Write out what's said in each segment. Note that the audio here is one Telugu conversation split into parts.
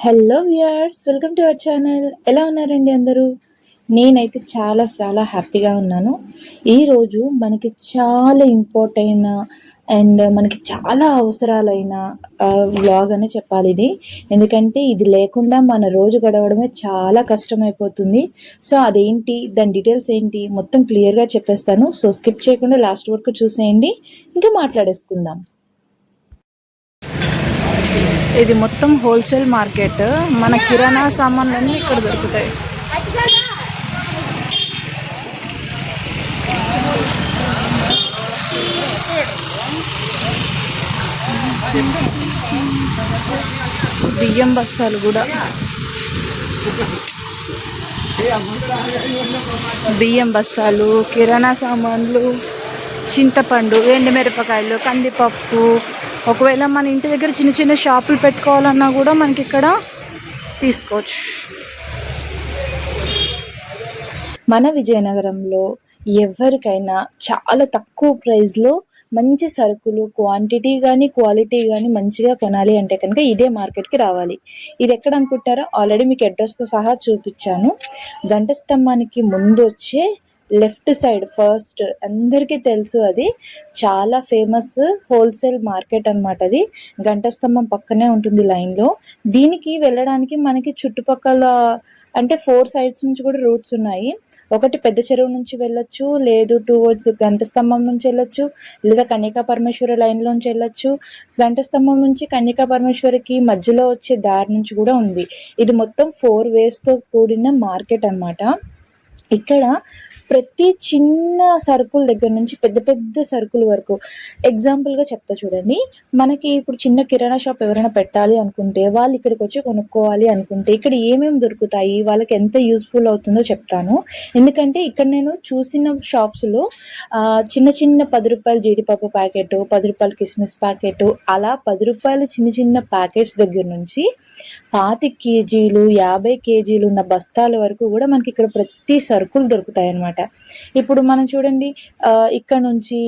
Hello viewers welcome to our channel. ఎలా ఉన్నారండి అందరూ? నేనైతే చాలా చాలా హ్యాపీగా ఉన్నాను. ఈరోజు మనకి చాలా ఇంపార్టెంట్ అండ్ మనకి చాలా అవసరాలైన వ్లాగ్ అని చెప్పాలి ఇది. ఎందుకంటే ఇది లేకుండా మన రోజు గడవడమే చాలా కష్టమైపోతుంది. సో అదేంటి దాని డీటెయిల్స్ ఏంటి మొత్తం క్లియర్గా చెప్పేస్తాను. సో స్కిప్ చేయకుండా లాస్ట్ వరకు చూసేయండి. ఇంకా మాట్లాడేసుకుందాం. ఇది మొత్తం హోల్సేల్ మార్కెట్ మన కిరాణా సామాన్లన్నీ ఇక్కడ దొరుకుతాయి. బియ్యం బస్తాలు కూడా. బియ్యం బస్తాలు కిరాణా సామాన్లు. చింతపండు ఎండుమిరపకాయలు కందిపప్పు. ఒకవేళ మన ఇంటి దగ్గర చిన్న చిన్న షాపులు పెట్టుకోవాలన్నా కూడా మనకి ఇక్కడ తీసుకోవచ్చు. మన విజయనగరంలో ఎవరికైనా చాలా తక్కువ ప్రైస్లో మంచి సరుకులు క్వాంటిటీ కానీ క్వాలిటీ కానీ మంచిగా కొనాలి అంటే కనుక ఇదే మార్కెట్కి రావాలి. ఇది ఎక్కడ అనుకుంటారో ఆల్రెడీ మీకు అడ్రస్తో సహా చూపించాను. గంట స్తంభానికి ముందు వచ్చే లెఫ్ట్ సైడ్ ఫస్ట్ అందరికీ తెలుసు అది. చాలా ఫేమస్ హోల్సేల్ మార్కెట్ అనమాట అది. గంటస్తంభం పక్కనే ఉంటుంది లైన్లో దీనికి వెళ్ళడానికి మనకి చుట్టుపక్కల అంటే ఫోర్ సైడ్స్ నుంచి కూడా రూట్స్ ఉన్నాయి. ఒకటి పెద్ద చెరువు నుంచి వెళ్ళొచ్చు లేదు టువర్డ్స్ గంటస్తంభం స్తంభం నుంచి వెళ్ళొచ్చు లేదా కన్యకా పరమేశ్వరి లైన్లోంచి వెళ్ళొచ్చు. గంటస్తంభం నుంచి కన్యకా పరమేశ్వరికి మధ్యలో వచ్చే దారి నుంచి కూడా ఉంది. ఇది మొత్తం ఫోర్ వేస్తో కూడిన మార్కెట్ అనమాట ఇక్కడ ప్రతి చిన్న సరుకుల దగ్గర నుంచి పెద్ద పెద్ద సరుకుల వరకు ఎగ్జాంపుల్గా చెప్తా చూడండి. మనకి ఇప్పుడు చిన్న కిరాణా షాప్ ఎవరైనా పెట్టాలి అనుకుంటే వాళ్ళు ఇక్కడికి వచ్చి కొనుక్కోవాలి అనుకుంటే ఇక్కడ ఏమేమి దొరుకుతాయి వాళ్ళకి ఎంత యూస్ఫుల్ అవుతుందో చెప్తాను. ఎందుకంటే ఇక్కడ నేను చూసిన షాప్స్లో చిన్న చిన్న పది రూపాయల జీడిపప్పు ప్యాకెట్ పది రూపాయల కిస్మిస్ ప్యాకెట్ అలా పది రూపాయల చిన్న చిన్న ప్యాకెట్స్ దగ్గర నుంచి పాతి కేజీలు యాభై కేజీలు ఉన్న బస్తాల వరకు కూడా మనకి ఇక్కడ ప్రతి సరుకులు దొరుకుతాయి అన్నమాట ఇప్పుడు మనం చూడండి ఇక్కడ నుంచి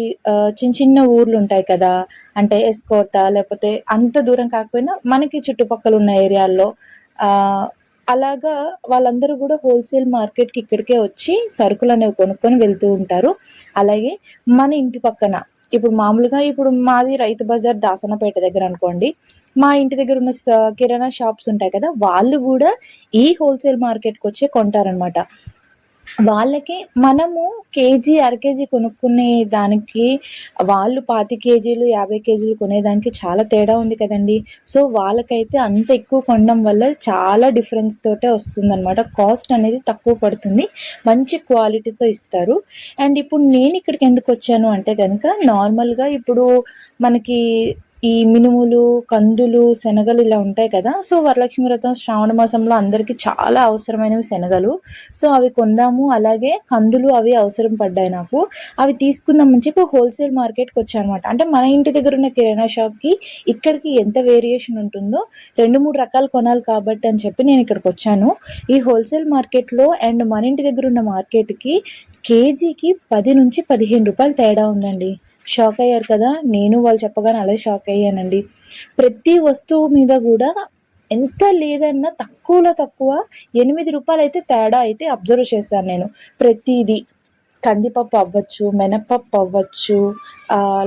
చిన్న చిన్న ఊర్లు ఉంటాయి కదా అంటే ఎస్కోట లేకపోతే అంత దూరం కాకపోయినా మనకి చుట్టుపక్కల ఉన్న ఏరియాల్లో అలాగా వాళ్ళందరూ కూడా హోల్సేల్ మార్కెట్కి ఇక్కడికే వచ్చి సరుకులు అనేవి కొనుక్కొని వెళ్తూ ఉంటారు. అలాగే మన ఇంటి పక్కన ఇప్పుడు మామూలుగా ఇప్పుడు మాది రైతు బజార్ దాసనపేట దగ్గర అనుకోండి మా ఇంటి దగ్గర ఉన్న కిరాణా షాప్స్ ఉంటాయి కదా వాళ్ళు కూడా ఈ హోల్సేల్ మార్కెట్కి వచ్చి కొంటారనమాట వాళ్ళకి మనము కేజీ అర కేజీ కొనుక్కునే దానికి వాళ్ళు పాతి కేజీలు యాభై కేజీలు కొనేదానికి చాలా తేడా ఉంది కదండి. సో వాళ్ళకైతే అంత ఎక్కువ కొనడం వల్ల చాలా డిఫరెన్స్ తోటే వస్తుంది అనమాట కాస్ట్ అనేది తక్కువ పడుతుంది. మంచి క్వాలిటీతో ఇస్తారు. అండ్ ఇప్పుడు నేను ఇక్కడికి ఎందుకు వచ్చాను అంటే కనుక నార్మల్గా ఇప్పుడు మనకి ఈ మినుములు కందులు శనగలు ఇలా ఉంటాయి కదా. సో వరలక్ష్మి వ్రతం శ్రావణ మాసంలో అందరికీ చాలా అవసరమైనవి శనగలు. సో అవి కొందాము. అలాగే కందులు అవి అవసరం పడ్డాయి నాకు. అవి తీసుకుందామని చెప్పి హోల్సేల్ మార్కెట్కి వచ్చానమాట. అంటే మన ఇంటి దగ్గర ఉన్న కిరాణా షాప్కి ఇక్కడికి ఎంత వేరియేషన్ ఉంటుందో రెండు మూడు రకాలు కొనాలి కాబట్టి అని చెప్పి నేను ఇక్కడికి వచ్చాను. ఈ హోల్సేల్ మార్కెట్లో అండ్ మన ఇంటి దగ్గర ఉన్న మార్కెట్కి కేజీకి పది నుంచి పదిహేను రూపాయలు తేడా ఉందండి. షాక్ అయ్యారు కదా నేను వాళ్ళు చెప్పగానే అలా షాక్ అయ్యానండి ప్రతి వస్తువు మీద కూడా ఎంత లేదన్నా తక్కువలో తక్కువ ఎనిమిది రూపాయలు అయితే తేడా అయితే అబ్జర్వ్ చేశాను నేను ప్రతిదీ. కందిపప్పు అవ్వచ్చు మినపప్పు అవ్వచ్చు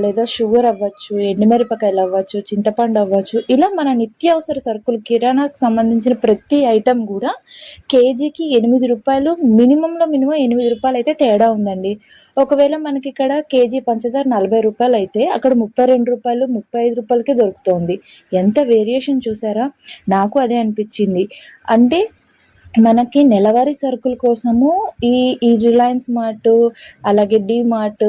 లేదా షుగర్ అవ్వచ్చు ఎండుమిరపకాయలు అవ్వచ్చు చింతపండు అవ్వచ్చు. ఇలా మన నిత్యావసర సరుకులు కిరాణాకు సంబంధించిన ప్రతి ఐటెం కూడా కేజీకి ఎనిమిది రూపాయలు మినిమంలో మినిమం ఎనిమిది రూపాయలు అయితే తేడా ఉందండి. ఒకవేళ మనకి ఇక్కడ కేజీ పంచదార నలభై రూపాయలు అయితే అక్కడ ముప్పై రెండు రూపాయలు ముప్పై ఐదు రూపాయలకే దొరుకుతుంది. ఎంత వేరియేషన్ చూసారా? నాకు అదే అనిపించింది. అంటే మనకి నెలవారీ సరుకుల కోసము ఈ ఈ రిలయన్స్ మార్ట్ అలాగే డి మార్ట్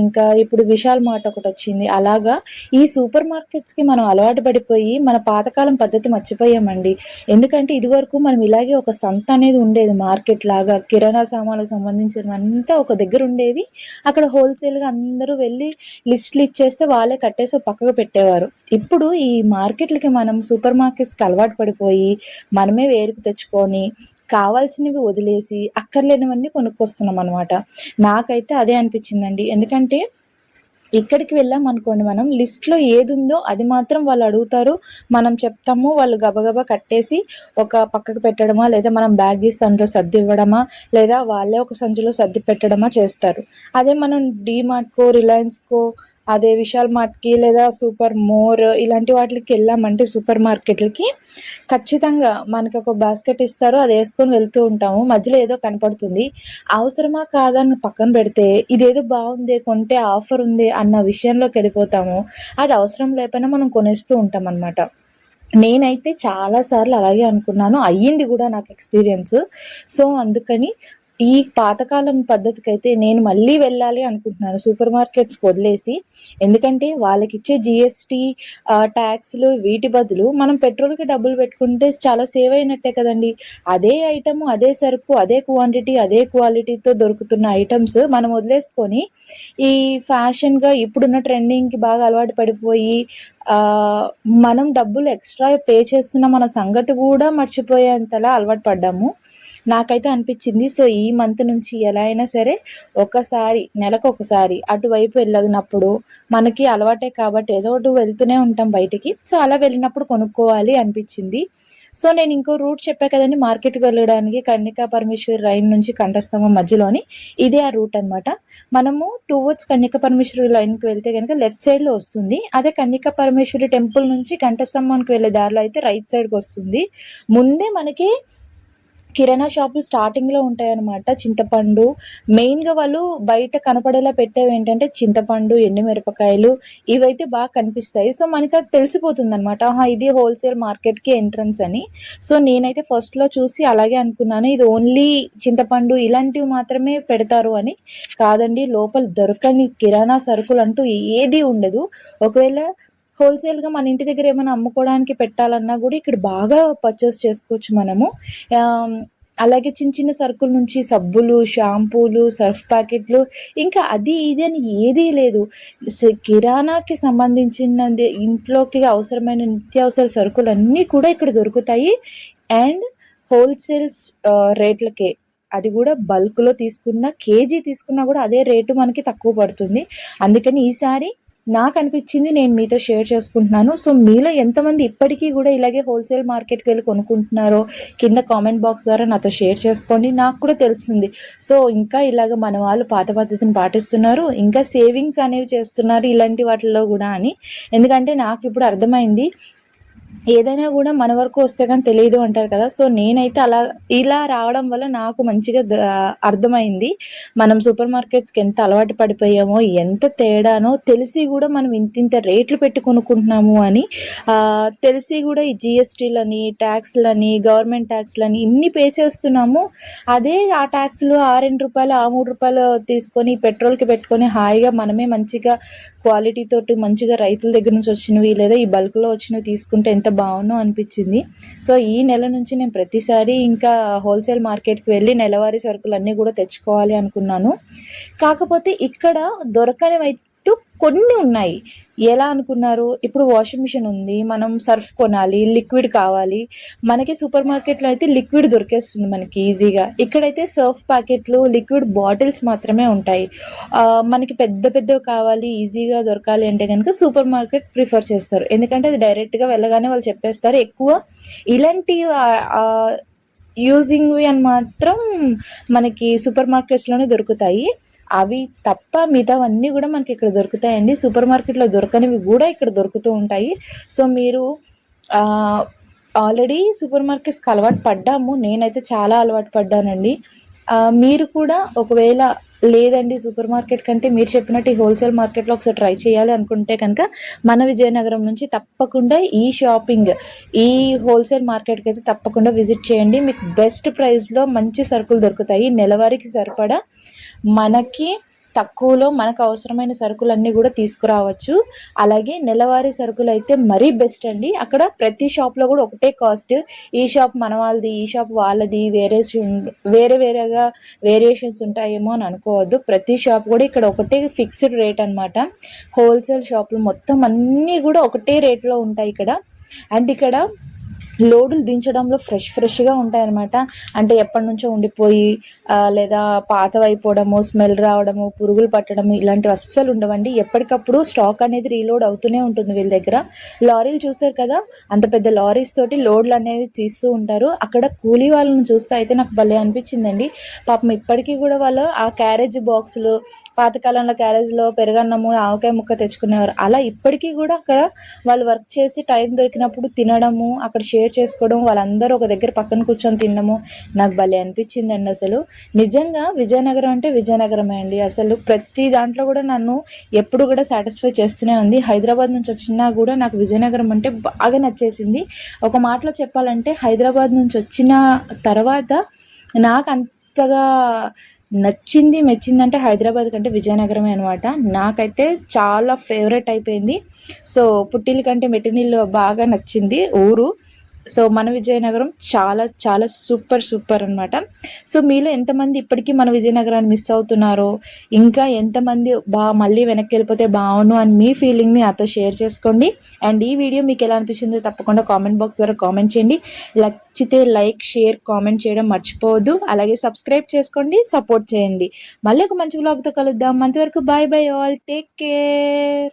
ఇంకా ఇప్పుడు విశాల్ మార్ట్ ఒకటి వచ్చింది. అలాగా ఈ సూపర్ మార్కెట్స్కి మనం అలవాటు పడిపోయి మన పాతకాలం పద్ధతి మర్చిపోయామండి. ఎందుకంటే ఇదివరకు మనం ఇలాగే ఒక సంత అనేది ఉండేది మార్కెట్ లాగా కిరాణా సామాన్లకు సంబంధించినవంతా ఒక దగ్గర ఉండేవి. అక్కడ హోల్సేల్గా అందరూ వెళ్ళి లిస్టులు ఇచ్చేస్తే వాళ్ళే కట్టేసి పక్కకు పెట్టేవారు. ఇప్పుడు ఈ మార్కెట్లకి మనం సూపర్ మార్కెట్స్కి అలవాటు పడిపోయి మనమే వేరుకు తెచ్చుకొని కావాల్సినవి వదిలేసి అక్కర్లేనివన్నీ కొనుక్కొస్తున్నాం అనమాట నాకైతే అదే అనిపించిందండి. ఎందుకంటే ఇక్కడికి వెళ్ళాం అనుకోండి మనం లిస్ట్లో ఏది ఉందో అది మాత్రం వాళ్ళు అడుగుతారు. మనం చెప్తాము వాళ్ళు గబగబా కట్టేసి ఒక పక్కకు పెట్టడమా లేదా మనం బ్యాగ్ ఇస్తే అందులో సర్ది ఇవ్వడమా లేదా వాళ్ళే ఒక సంచిలో సర్ది పెట్టడమా చేస్తారు. అదే మనం డీమార్ట్కో రిలయన్స్కో అదే విశాల్ మార్ట్కి లేదా సూపర్ మోర్ ఇలాంటి వాటికి వెళ్ళామంటే సూపర్ మార్కెట్లకి. ఖచ్చితంగా మనకి ఒక బాస్కెట్ ఇస్తారు అది వేసుకొని వెళ్తూ ఉంటాము. మధ్యలో ఏదో కనపడుతుంది. అవసరమా కాదా అని పక్కన పెడితే ఇదేదో బాగుంది కొంటే ఆఫర్ ఉంది అన్న విషయంలోకి వెళ్ళిపోతాము. అది అవసరం లేకపోయినా మనం కొనేస్తూ ఉంటాం అనమాట నేనైతే చాలా సార్లు అలాగే అనుకున్నాను. అయ్యింది కూడా నాకు ఎక్స్పీరియన్స్. సో అందుకని ఈ పాతకాలం పద్ధతికైతే నేను మళ్ళీ వెళ్ళాలి అనుకుంటున్నాను. సూపర్ మార్కెట్స్కి వదిలేసి. ఎందుకంటే వాళ్ళకి ఇచ్చే జిఎస్టీ ట్యాక్స్లు వీటి బదులు మనం పెట్రోల్కి డబ్బులు పెట్టుకుంటే చాలా సేవ్ అయినట్టే కదండి. అదే ఐటమ్ అదే సరుకు అదే క్వాంటిటీ అదే క్వాలిటీతో దొరుకుతున్న ఐటమ్స్ మనం వదిలేసుకొని ఈ ఫ్యాషన్గా ఇప్పుడున్న ట్రెండింగ్కి బాగా అలవాటు పడిపోయి మనం డబ్బులు ఎక్స్ట్రా పే చేస్తున్న మన సంగతి కూడా మర్చిపోయేంతలా అలవాటు పడ్డాము. నాకైతే అనిపించింది. సో ఈ మంత్ నుంచి ఎలా అయినా సరే ఒకసారి నెలకు ఒకసారి అటువైపు వెళ్ళినప్పుడు మనకి అలవాటే కాబట్టి ఏదో ఒకటి వెళ్తూనే ఉంటాం బయటికి. సో అలా వెళ్ళినప్పుడు కొనుక్కోవాలి అనిపించింది. సో నేను ఇంకో రూట్ చెప్పా కదండి మార్కెట్కి వెళ్ళడానికి కన్యకా పరమేశ్వరి లైన్ నుంచి కంఠస్తంభం మధ్యలోని ఇదే ఆ రూట్ అన్నమాట. మనము టువర్డ్స్ కన్యకా పరమేశ్వరి లైన్కి వెళ్తే కనుక లెఫ్ట్ సైడ్లో వస్తుంది. అదే కన్యకా పరమేశ్వరి టెంపుల్ నుంచి కంఠస్తంభానికి వెళ్ళే దారిలో అయితే రైట్ సైడ్కి వస్తుంది. ముందే మనకి కిరాణా షాపులు స్టార్టింగ్లో ఉంటాయన్నమాట. చింతపండు. మెయిన్గా వాళ్ళు బయట కనపడేలా పెట్టేవి ఏంటంటే చింతపండు ఎండుమిరపకాయలు ఇవైతే బాగా కనిపిస్తాయి. సో మనకి అది తెలిసిపోతుంది అనమాట ఇది హోల్సేల్ మార్కెట్కి ఎంట్రన్స్ అని. సో నేనైతే ఫస్ట్లో చూసి అలాగే అనుకున్నాను. ఇది ఓన్లీ చింతపండు ఇలాంటివి మాత్రమే పెడతారు అని. కాదండి లోపల దొరకని కిరాణా సరుకులు అంటూ ఏది ఉండదు. ఒకవేళ హోల్సేల్గా మన ఇంటి దగ్గర ఏమైనా అమ్ముకోవడానికి పెట్టాలన్నా కూడా ఇక్కడ బాగా పర్చేస్ చేసుకోవచ్చు మనము. అలాగే చిన్న చిన్న సరుకుల నుంచి సబ్బులు షాంపూలు సర్ఫ్ ప్యాకెట్లు ఇంకా అది ఇది అని ఏదీ లేదు. కిరాణాకి సంబంధించినది ఇంట్లోకి అవసరమైన నిత్యావసర సరుకులు అన్నీ కూడా ఇక్కడ దొరుకుతాయి. అండ్ హోల్సేల్స్ రేట్లకే. అది కూడా బల్క్లో తీసుకున్న కేజీ తీసుకున్నా కూడా అదే రేటు మనకి తక్కువ పడుతుంది. అందుకని ఈసారి నాకు అనిపించింది నేను మీతో షేర్ చేసుకుంటున్నాను. సో మీలో ఎంతమంది ఇప్పటికీ కూడా ఇలాగే హోల్సేల్ మార్కెట్కి వెళ్ళి కొనుక్కుంటున్నారో కింద కామెంట్ బాక్స్ ద్వారా నాతో షేర్ చేసుకోండి. నాకు కూడా తెలుస్తుంది. సో ఇంకా ఇలాగ మన వాళ్ళు పాత పద్ధతిని పాటిస్తున్నారు. ఇంకా సేవింగ్స్ అనేవి చేస్తున్నారు ఇలాంటి వాటిల్లో కూడా అని. ఎందుకంటే నాకు ఇప్పుడు అర్థమైంది ఏదైనా కూడా మన వరకు వస్తే కానీ తెలియదు అంటారు కదా. సో నేనైతే అలా ఇలా రావడం వల్ల నాకు మంచిగా అర్థమైంది. మనం సూపర్ మార్కెట్స్కి ఎంత అలవాటు పడిపోయామో ఎంత తేడానో తెలిసి కూడా మనం ఇంత ఇంత రేట్లు పెట్టి కొనుక్కుంటున్నాము అని తెలిసి కూడా ఈ జిఎస్టీలని ట్యాక్స్లని గవర్నమెంట్ ట్యాక్స్లని ఇన్ని పే చేస్తున్నాము. అదే ఆ ట్యాక్స్లు ఆ రెండు రూపాయలు ఆ మూడు రూపాయలు తీసుకొని పెట్రోల్కి పెట్టుకొని హాయిగా మనమే మంచిగా క్వాలిటీ తోటి మంచిగా రైతుల దగ్గర నుంచి వచ్చినవి లేదా ఈ బల్క్లో వచ్చినవి తీసుకుంటే ఎంత బాగున్నో అనిపించింది. సో ఈ నెల నుంచి నేను ప్రతిసారి ఇంకా హోల్సేల్ మార్కెట్కి వెళ్ళి నెలవారీ సరుకులు అన్నీ కూడా తెచ్చుకోవాలి అనుకున్నాను. కాకపోతే ఇక్కడ దొరకనివైతే కొన్ని ఉన్నాయి. ఎలా అనుకున్నారు? ఇప్పుడు వాషింగ్ మిషన్ ఉంది. మనం సర్ఫ్ కొనాలి లిక్విడ్ కావాలి. మనకి సూపర్ మార్కెట్లో అయితే లిక్విడ్ దొరికేస్తుంది మనకి ఈజీగా ఇక్కడైతే సర్ఫ్ ప్యాకెట్లు లిక్విడ్ బాటిల్స్ మాత్రమే ఉంటాయి. మనకి పెద్ద పెద్దవి కావాలి ఈజీగా దొరకాలి అంటే కనుక సూపర్ మార్కెట్ ప్రిఫర్ చేస్తారు. ఎందుకంటే అది డైరెక్ట్గా వెళ్ళగానే వాళ్ళు చెప్పేస్తారు ఎక్కువ. ఇలాంటి యూజింగ్వి అని మాత్రం మనకి సూపర్ మార్కెట్స్లోనే దొరుకుతాయి. అవి తప్ప మిగతావన్నీ కూడా మనకి ఇక్కడ దొరుకుతాయండి. సూపర్ మార్కెట్లో దొరకనివి కూడా ఇక్కడ దొరుకుతూ ఉంటాయి. సో మీరు ఆల్రెడీ సూపర్ మార్కెట్స్కి అలవాటు పడ్డాము. నేనైతే చాలా అలవాటు పడ్డానండి. మీరు కూడా ఒకవేళ లేదండి సూపర్ మార్కెట్ కంటే మీరు చెప్పినట్టు ఈ హోల్సేల్ మార్కెట్లో ఒకసారి ట్రై చేయాలి అనుకుంటే కనుక మన విజయనగరం నుంచి తప్పకుండా ఈ షాపింగ్ ఈ హోల్సేల్ మార్కెట్కి అయితే తప్పకుండా విజిట్ చేయండి. మీకు బెస్ట్ ప్రైస్లో మంచి సరుకులు దొరుకుతాయి. నెలవారీకి సరిపడా మనకి తక్కువలో మనకు అవసరమైన సరుకులన్నీ కూడా తీసుకురావచ్చు. అలాగే నెలవారీ సరుకులు అయితే మరీ బెస్ట్ అండి. అక్కడ ప్రతి షాప్లో కూడా ఒకటే కాస్ట్. ఈ షాప్ మన వాళ్ళది ఈ షాప్ వాళ్ళది వేరే వేరే వేరేగా వేరియేషన్స్ ఉంటాయేమో అని అనుకోవద్దు. ప్రతి షాప్ కూడా ఇక్కడ ఒకటే ఫిక్స్డ్ రేట్ అనమాట హోల్సేల్ షాపులు మొత్తం అన్నీ కూడా ఒకటే రేట్లో ఉంటాయి ఇక్కడ. అండ్ ఇక్కడ లోడులు దించడంలో ఫ్రెష్ ఫ్రెష్గా ఉంటాయన్నమాట. అంటే ఎప్పటి నుంచో ఉండిపోయి లేదా పాతవైపోవడము స్మెల్ రావడము పురుగులు పట్టడము ఇలాంటివి అస్సలు ఉండవండి. ఎప్పటికప్పుడు స్టాక్ అనేది రీలోడ్ అవుతూనే ఉంటుంది వీళ్ళ దగ్గర. లారీలు చూసారు కదా అంత పెద్ద లారీస్ తోటి లోడ్లు అనేవి తీస్తూ ఉంటారు. అక్కడ కూలీ వాళ్ళని చూస్తే అయితే నాకు భలే అనిపించిందండి. పాపం ఇప్పటికీ కూడా వాళ్ళు ఆ క్యారేజ్ బాక్సులు పాతకాలంలో క్యారేజ్లో పెరగన్నము ఆవకాయ ముక్క తెచ్చుకునేవారు. అలా ఇప్పటికీ కూడా అక్కడ వాళ్ళు వర్క్ చేసి టైం దొరికినప్పుడు తినడము అక్కడ షేర్ చేసుకోవడం వాళ్ళందరూ ఒక దగ్గర పక్కన కూర్చొని తినడము నాకు భలే అనిపించిందండి అసలు. నిజంగా విజయనగరం అంటే విజయనగరమే అండి. అసలు ప్రతి దాంట్లో కూడా నన్ను ఎప్పుడు కూడా సాటిస్ఫై చేస్తూనే ఉంది. హైదరాబాద్ నుంచి వచ్చినా కూడా నాకు విజయనగరం అంటే బాగా నచ్చేసింది. ఒక మాటలో చెప్పాలంటే హైదరాబాద్ నుంచి వచ్చిన తర్వాత నాకు అంతగా నచ్చింది మెచ్చింది అంటే హైదరాబాద్ కంటే విజయనగరమే అనమాట నాకైతే చాలా ఫేవరెట్ అయిపోయింది. సో పుట్టిల్లు కంటే మెట్టినిల్లు బాగా నచ్చింది ఊరు. సో మన విజయనగరం చాలా చాలా సూపర్ సూపర్ అనమాట సో మీలో ఎంతమంది ఇప్పటికీ మన విజయనగరాన్ని మిస్ అవుతున్నారో ఇంకా ఎంతమంది బా మళ్ళీ వెనక్కి వెళ్ళిపోతే బాగును అని మీ ఫీలింగ్ని నాతో షేర్ చేసుకోండి. అండ్ ఈ వీడియో మీకు ఎలా అనిపించిందో తప్పకుండా కామెంట్ బాక్స్ ద్వారా కామెంట్ చేయండి. నచ్చితే లైక్ షేర్ కామెంట్ చేయడం మర్చిపోవద్దు. అలాగే సబ్స్క్రైబ్ చేసుకోండి సపోర్ట్ చేయండి. మళ్ళీ ఒక మంచి బ్లాగ్తో కలుద్దాం. అంతవరకు bye bye all. Take care.